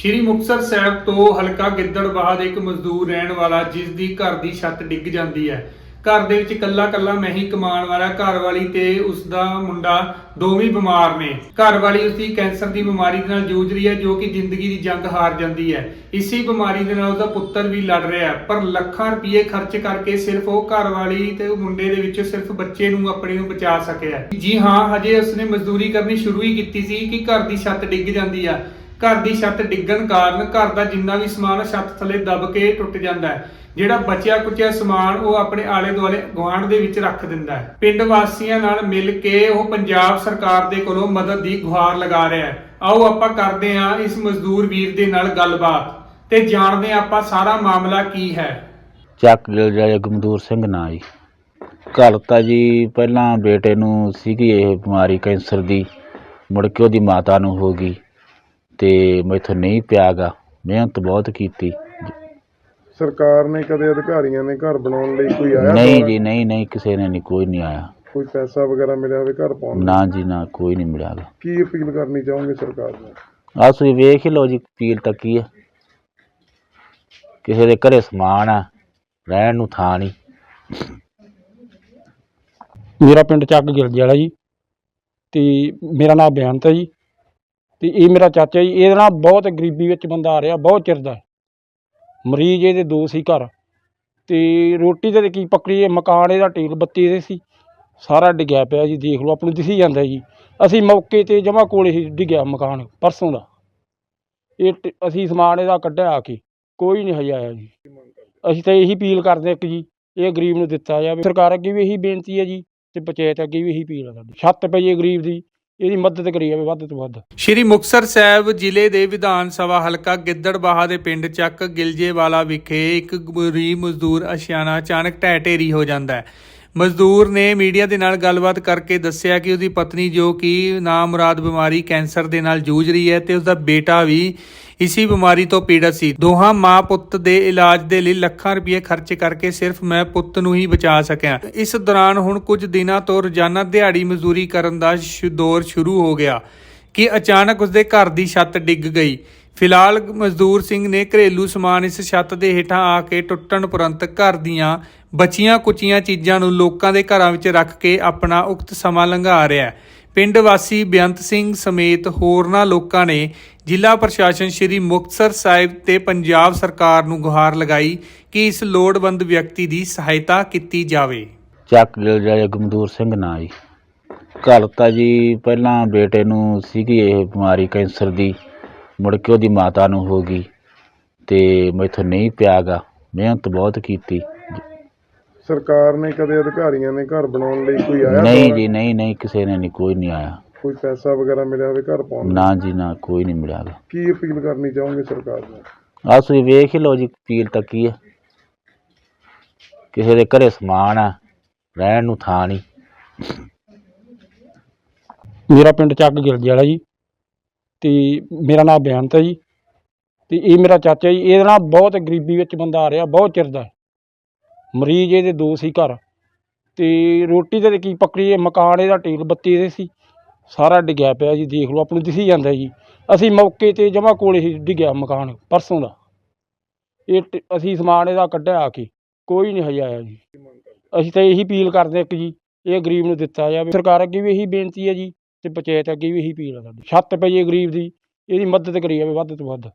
ਸ਼੍ਰੀ ਮੁਕਤਸਰ ਸਾਹਿਬ ਤੋਂ ਹਲਕਾ ਗਿੱਦੜਬਾਹਾ ਦੇ ਇੱਕ ਮਜ਼ਦੂਰ ਰਹਿਣ ਵਾਲਾ, ਜਿਸ ਦੀ ਘਰ ਦੀ ਛੱਤ ਡਿੱਗ ਜਾਂਦੀ ਹੈ। ਘਰ ਦੇ ਵਿੱਚ ਇਕੱਲਾ ਇਕੱਲਾ ਮੈਂ ਹੀ ਕਮਾਉਣ ਵਾਲਾ, ਘਰ ਵਾਲੀ ਤੇ ਉਸ ਦਾ ਮੁੰਡਾ ਦੋਵੇਂ ਬਿਮਾਰ ਨੇ। ਘਰ ਵਾਲੀ ਉਸ ਦੀ ਕੈਂਸਰ ਦੀ ਬਿਮਾਰੀ ਦੇ ਨਾਲ ਜੂਝ ਰਹੀ ਹੈ, ਜੋ ਕਿ ਜ਼ਿੰਦਗੀ ਦੀ ਜੰਗ ਹਾਰ ਜਾਂਦੀ ਹੈ। ਇਸੇ ਬਿਮਾਰੀ ਦੇ ਨਾਲ ਉਹਦਾ ਪੁੱਤਰ ਵੀ ਲੜ ਰਿਹਾ ਹੈ, ਪਰ ਲੱਖਾਂ ਰੁਪਏ ਖਰਚ ਕਰਕੇ ਸਿਰਫ ਉਹ ਘਰ ਵਾਲੀ ਤੇ ਉਹ ਮੁੰਡੇ ਦੇ ਵਿੱਚ ਸਿਰਫ ਬੱਚੇ ਨੂੰ ਆਪਣੇ ਨੂੰ ਬਚਾ ਸਕਿਆ ਜੀ ਹਾਂ, ਹਜੇ ਉਸਨੇ ਮਜ਼ਦੂਰੀ ਕਰਨੀ ਸ਼ੁਰੂ ਹੀ ਕੀਤੀ ਸੀ ਕਿ ਘਰ ਦੀ ਛੱਤ ਡਿੱਗ ਜਾਂਦੀ ਆ। ਘਰ ਦੀ ਛੱਤ ਡਿੱਗਣ ਕਾਰਨ ਘਰ ਦਾ ਜਿੰਨਾ ਵੀ ਸਮਾਨ ਛੱਤ ਥੱਲੇ ਦਬ ਕੇ ਟੁੱਟ ਜਾਂਦਾ ਹੈ। ਜਿਹੜਾ ਬਚਿਆ ਕੁਚਿਆ ਸਮਾਨ, ਉਹ ਆਪਣੇ ਆਲੇ ਦੁਆਲੇ ਗੁਆਂਢ ਦੇ ਵਿੱਚ ਰੱਖ ਦਿੰਦਾ ਹੈ। ਪਿੰਡ ਵਾਸੀਆਂ ਨਾਲ ਮਿਲ ਕੇ ਉਹ ਪੰਜਾਬ ਸਰਕਾਰ ਦੇ ਕੋਲੋਂ ਮਦਦ ਦੀ ਗੁਹਾਰ ਲਗਾ ਰਿਹਾ ਹੈ। ਆਓ ਆਪਾਂ ਕਰਦੇ ਹਾਂ ਇਸ ਮਜ਼ਦੂਰ ਵੀਰ ਦੇ ਨਾਲ ਗੱਲਬਾਤ ਤੇ ਜਾਣਦੇ ਹਾਂ ਆਪਾਂ ਸਾਰਾ ਮਾਮਲਾ ਕੀ ਹੈ। ਚੱਕ ਗਿਲ ਗਮਦੂਰ ਸਿੰਘ ਨਾਂ ਜੀ। ਘਰ ਤਾਂ ਜੀ ਪਹਿਲਾਂ ਬੇਟੇ ਨੂੰ ਸੀਗੀ ਇਹ ਬਿਮਾਰੀ ਕੈਂਸਰ ਦੀ। ਮੁੜ ਕੇ ਉਹਦੀ ਮਾਤਾ ਨੂੰ ਹੋ ਗਈ। ਤੇ ਮੈਥੋਂ ਨਹੀਂ ਪਿਆਗਾ। ਮਿਹਨਤ ਬਹੁਤ ਕੀਤੀ। ਸਰਕਾਰ ਨੇ ਕਦੇ ਅਧਿਕਾਰੀਆਂ ਨੇ ਘਰ ਬਣਾਉਣ ਲਈ ਕੋਈ ਆਇਆ ਨਹੀਂ? ਜੀ ਨਹੀਂ ਨਹੀਂ ਕਿਸੇ ਨੇ ਨਹੀਂ ਕੋਈ ਨਹੀਂ ਆਇਆ। ਕੋਈ ਪੈਸਾ ਵਗੈਰਾ ਮਿਲਿਆ ਹੋਵੇ ਘਰ ਪਾਉਣ ਲਈ? ਨਾ ਜੀ ਨਾ ਕੋਈ ਨਹੀਂ ਮਿਲਿਆ ਗਾ। ਕੀ ਅਪੀਲ ਕਰਨੀ ਚਾਹੋਗੇ ਸਰਕਾਰ ਨੂੰ? ਆਹ ਤੁਸੀਂ ਵੇਖ ਹੀ ਲਓ ਜੀ ਪੀਲ ਤਾਂ ਕੀ ਹੈ ਕਿਸੇ ਦੇ ਘਰੇ ਸਮਾਨ ਆ ਰਹਿਣ ਨੂੰ ਥਾਂ ਨਹੀਂ। ਮੇਰਾ ਪਿੰਡ ਚੱਕ ਗਿਲਜੀ ਵਾਲਾ ਜੀ ਤੇ ਮੇਰਾ ਨਾਮ ਬੇਅੰਤ ਹੈ ਜੀ। ਤੇ ਇਹ ਮੇਰਾ ਚਾਚਾ ਜੀ, ਇਹਦੇ ਨਾਲ ਬਹੁਤ ਗਰੀਬੀ ਵਿੱਚ ਬੰਦਾ ਆ ਰਿਹਾ, ਬਹੁਤ ਚਿਰ ਦਾ। ਮਰੀਜ਼ ਇਹਦੇ ਦੋ ਸੀ ਘਰ। ਤੇ ਰੋਟੀ ਤੇ ਕੀ ਪੱਕੜੀ, ਇਹ ਮਕਾਨ ਇਹਦਾ ਟੇਲ ਬੱਤੀ ਇਹਦੇ ਸੀ। ਸਾਰਾ ਡਿੱਗਿਆ ਪਿਆ ਜੀ, ਦੇਖ ਲਓ ਆਪ ਨੂੰ ਦਿਸੀ ਜਾਂਦਾ ਜੀ। ਅਸੀਂ ਮੌਕੇ ਤੇ ਜਮਾ ਕੋਲੇ ਹੀ ਡਿੱਗਿਆ ਮਕਾਨ, ਪਰਸੋਂ ਦਾ। ਇਹ ਟ- ਅਸੀਂ ਸਮਾਨ ਇਹਦਾ ਕੱਢਿਆ ਆ ਕੇ, ਕੋਈ ਨਹੀਂ ਹਜੇ ਆਇਆ ਜੀ। ਅਸੀਂ ਤਾਂ ਇਹੀ ਅਪੀਲ ਕਰਦੇ ਇੱਕ ਜੀ, ਇਹ ਗਰੀਬ ਨੂੰ ਦਿੱਤਾ ਜਾਵੇ। ਸਰਕਾਰ ਅੱਗੇ ਵੀ ਇਹੀ ਬੇਨਤੀ ਹੈ ਜੀ, ਤੇ ਪੰਚਾਇਤ ਅੱਗੇ ਵੀ ਇਹੀ ਅਪੀਲ ਹੈ ਸਾਡੀ। ਛੱਤ ਪਈ ਹੈ ਗਰੀਬ ਦੀ। ਇਹਦੀ ਮਦਦ ਕਰੀ ਜਾਵੇ ਵੱਧ ਤੋਂ ਵੱਧ। ਸ਼੍ਰੀ ਮੁਕਤਸਰ ਸਾਹਿਬ ਜ਼ਿਲ੍ਹੇ ਦੇ ਵਿਧਾਨ ਸਭਾ ਹਲਕਾ ਗਿੱਦੜਬਾਹਾ ਦੇ ਪਿੰਡ ਚੱਕ ਗਿਲਜੇਵਾਲਾ ਵਿਖੇ ਇੱਕ ਗਰੀਬ ਮਜ਼ਦੂਰ ਅਸ਼ਿਆਨਾ ਅਚਾਨਕ ਢਹਿ ਢੇਰੀ ਹੋ ਜਾਂਦਾ ਹੈ। ਮਜ਼ਦੂਰ ਨੇ ਮੀਡੀਆ ਦੇ ਨਾਲ ਗੱਲਬਾਤ ਕਰਕੇ ਦੱਸਿਆ ਕਿ ਉਹਦੀ ਪਤਨੀ ਜੋ ਕਿ ਨਾਮੁਰਾਦ ਬਿਮਾਰੀ ਕੈਂਸਰ ਦੇ ਨਾਲ ਜੂਝ ਰਹੀ ਹੈ ਤੇ ਉਸਦਾ ਬੇਟਾ ਵੀ ਇਸੀ ਬਿਮਾਰੀ ਤੋਂ ਪੀੜਤ ਸੀ। ਦੋਹਾਂ ਮਾਂ ਪੁੱਤ ਦੇ ਇਲਾਜ ਦੇ ਲਈ ਲੱਖਾਂ ਰੁਪਏ ਖਰਚ ਕਰਕੇ ਸਿਰਫ ਮੈਂ ਪੁੱਤ ਨੂੰ ਹੀ ਬਚਾ ਸਕਿਆ। ਇਸ ਦੌਰਾਨ ਹੁਣ ਕੁਝ ਦਿਨਾਂ ਤੋਂ ਰੋਜ਼ਾਨਾ ਦਿਹਾੜੀ ਮਜ਼ਦੂਰੀ ਕਰਨ ਦਾ ਸ਼ੁ- ਦੌਰ ਸ਼ੁਰੂ ਹੋ ਗਿਆ ਕਿ ਅਚਾਨਕ ਉਸਦੇ ਘਰ ਦੀ ਛੱਤ ਡਿੱਗ ਗਈ। ਫਿਲਹਾਲ ਮਜ਼ਦੂਰ ਸਿੰਘ ਨੇ ਘਰੇਲੂ ਸਮਾਨ ਇਸ ਛੱਤ ਦੇ ਹੇਠਾਂ ਆ ਕੇ ਟੁੱਟਣ ਉਪਰੰਤ ਘਰ ਦੀਆਂ ਬਚੀਆਂ ਕੁਚੀਆਂ ਚੀਜ਼ਾਂ ਨੂੰ ਲੋਕਾਂ ਦੇ ਘਰਾਂ ਵਿੱਚ ਰੱਖ ਕੇ ਆਪਣਾ ਉਕਤ ਸਮਾਂ ਲੰਘਾ ਰਿਹਾ ਹੈ। ਪਿੰਡ ਵਾਸੀ ਬੇਅੰਤ ਸਿੰਘ ਸਮੇਤ ਹੋਰਨਾਂ ਲੋਕਾਂ ਨੇ ਜ਼ਿਲ੍ਹਾ ਪ੍ਰਸ਼ਾਸਨ ਸ੍ਰੀ ਮੁਕਤਸਰ ਸਾਹਿਬ ਤੇ ਪੰਜਾਬ ਸਰਕਾਰ ਨੂੰ ਗੁਹਾਰ ਲਗਾਈ ਕਿ ਇਸ ਲੋੜਵੰਦ ਵਿਅਕਤੀ ਦੀ ਸਹਾਇਤਾ ਕੀਤੀ ਜਾਵੇ। ਚੱਕ ਗਿਲ ਜਾਏ ਗਮਦੂਰ ਸਿੰਘ ਨਾਂ ਜੀ। ਘਰ ਤਾਂ ਜੀ ਪਹਿਲਾਂ ਬੇਟੇ ਨੂੰ ਸੀਗੀ ਇਹ ਬਿਮਾਰੀ ਕੈਂਸਰ ਦੀ। ਮੁੜ ਕੇ ਉਹਦੀ ਮਾਤਾ ਨੂੰ ਹੋ ਗਈ ਤੇ ਮੈਥੋਂ ਨਹੀਂ ਪਿਆਗਾ। ਮਿਹਨਤ ਬਹੁਤ ਕੀਤੀ। ਸਰਕਾਰ ਨੇ ਕਦੇ ਅਧਿਕਾਰੀਆਂ ਨੇ ਘਰ ਬਣਾਉਣ ਲਈ ਕੋਈ ਆਇਆ ਨਹੀਂ? ਜੀ ਨਹੀਂ ਨਹੀਂ ਕਿਸੇ ਨੇ ਨਹੀਂ ਕੋਈ ਨਹੀਂ ਆਇਆ। ਕੋਈ ਪੈਸਾ ਵਗੈਰਾ ਮਿਲਿਆ ਹੋਵੇ ਘਰ ਪਾਉਣ ਲਈ? ਨਾ ਜੀ ਨਾ ਕੋਈ ਨਹੀਂ ਮਿਲਿਆ ਗਾ। ਕੀ ਅਪੀਲ ਕਰਨੀ ਚਾਹੋਗੇ ਸਰਕਾਰ ਨੂੰ? ਆਹ ਤੁਸੀਂ ਵੇਖ ਹੀ ਲਓ ਜੀ ਪੀਲ ਤਾਂ ਕੀ ਹੈ। ਕਿਸੇ ਦੇ ਘਰੇ ਸਮਾਨ ਆ ਰਹਿਣ ਨੂੰ ਥਾਂ ਨਹੀਂ। ਮੇਰਾ ਪਿੰਡ ਚੱਕ ਗਿਲਜੀ ਵਾਲਾ ਜੀ। ਤੇ ਮੇਰਾ ਨਾਮ ਬੇਅੰਤ ਹੈ ਜੀ। ਤੇ ਇਹ ਮੇਰਾ ਚਾਚਾ ਜੀ, ਇਹਦੇ ਨਾਲ ਬਹੁਤ ਗਰੀਬੀ ਵਿੱਚ ਬੰਦਾ ਆ ਰਿਹਾ, ਬਹੁਤ ਚਿਰ ਦਾ। ਮਰੀਜ਼ ਇਹਦੇ ਦੋ ਸੀ ਘਰ। ਤੇ ਰੋਟੀ ਤੇ ਕੀ ਪੱਕੜੀ ਇਹ ਮਕਾਨ ਇਹਦਾ ਟੇਲ ਬੱਤੀ ਇਹਦੇ ਸੀ। ਸਾਰਾ ਡਿੱਗਿਆ ਪਿਆ ਜੀ, ਦੇਖ ਲਓ ਆਪ ਨੂੰ ਦਿਸੀ ਜਾਂਦਾ ਜੀ। ਅਸੀਂ ਮੌਕੇ ਤੇ ਜਮਾ ਕੋਲੇ ਹੀ ਡਿੱਗਿਆ ਮਕਾਨ, ਪਰਸੋਂ ਦਾ। ਇਹ ਟ- ਅਸੀਂ ਸਮਾਨ ਇਹਦਾ ਕੱਢਿਆ ਆ ਕੇ, ਕੋਈ ਨਹੀਂ ਹਜੇ ਆਇਆ ਜੀ। ਅਸੀਂ ਤਾਂ ਇਹੀ ਅਪੀਲ ਕਰਦੇ ਇੱਕ ਜੀ, ਇਹ ਗਰੀਬ ਨੂੰ ਦਿੱਤਾ ਜਾਵੇ। ਸਰਕਾਰ ਅੱਗੇ ਵੀ ਇਹੀ ਬੇਨਤੀ ਹੈ ਜੀ ਤੇ ਪੰਚਾਇਤ ਅੱਗੇ ਵੀ ਇਹੀ ਅਪੀਲ ਹੈ ਸਾਡੀ। ਛੱਤ ਪਈ ਹੈ ਗਰੀਬ ਦੀ, ਇਹਦੀ ਮਦਦ ਕਰੀ ਜਾਵੇ ਵੱਧ ਤੋਂ ਵੱਧ।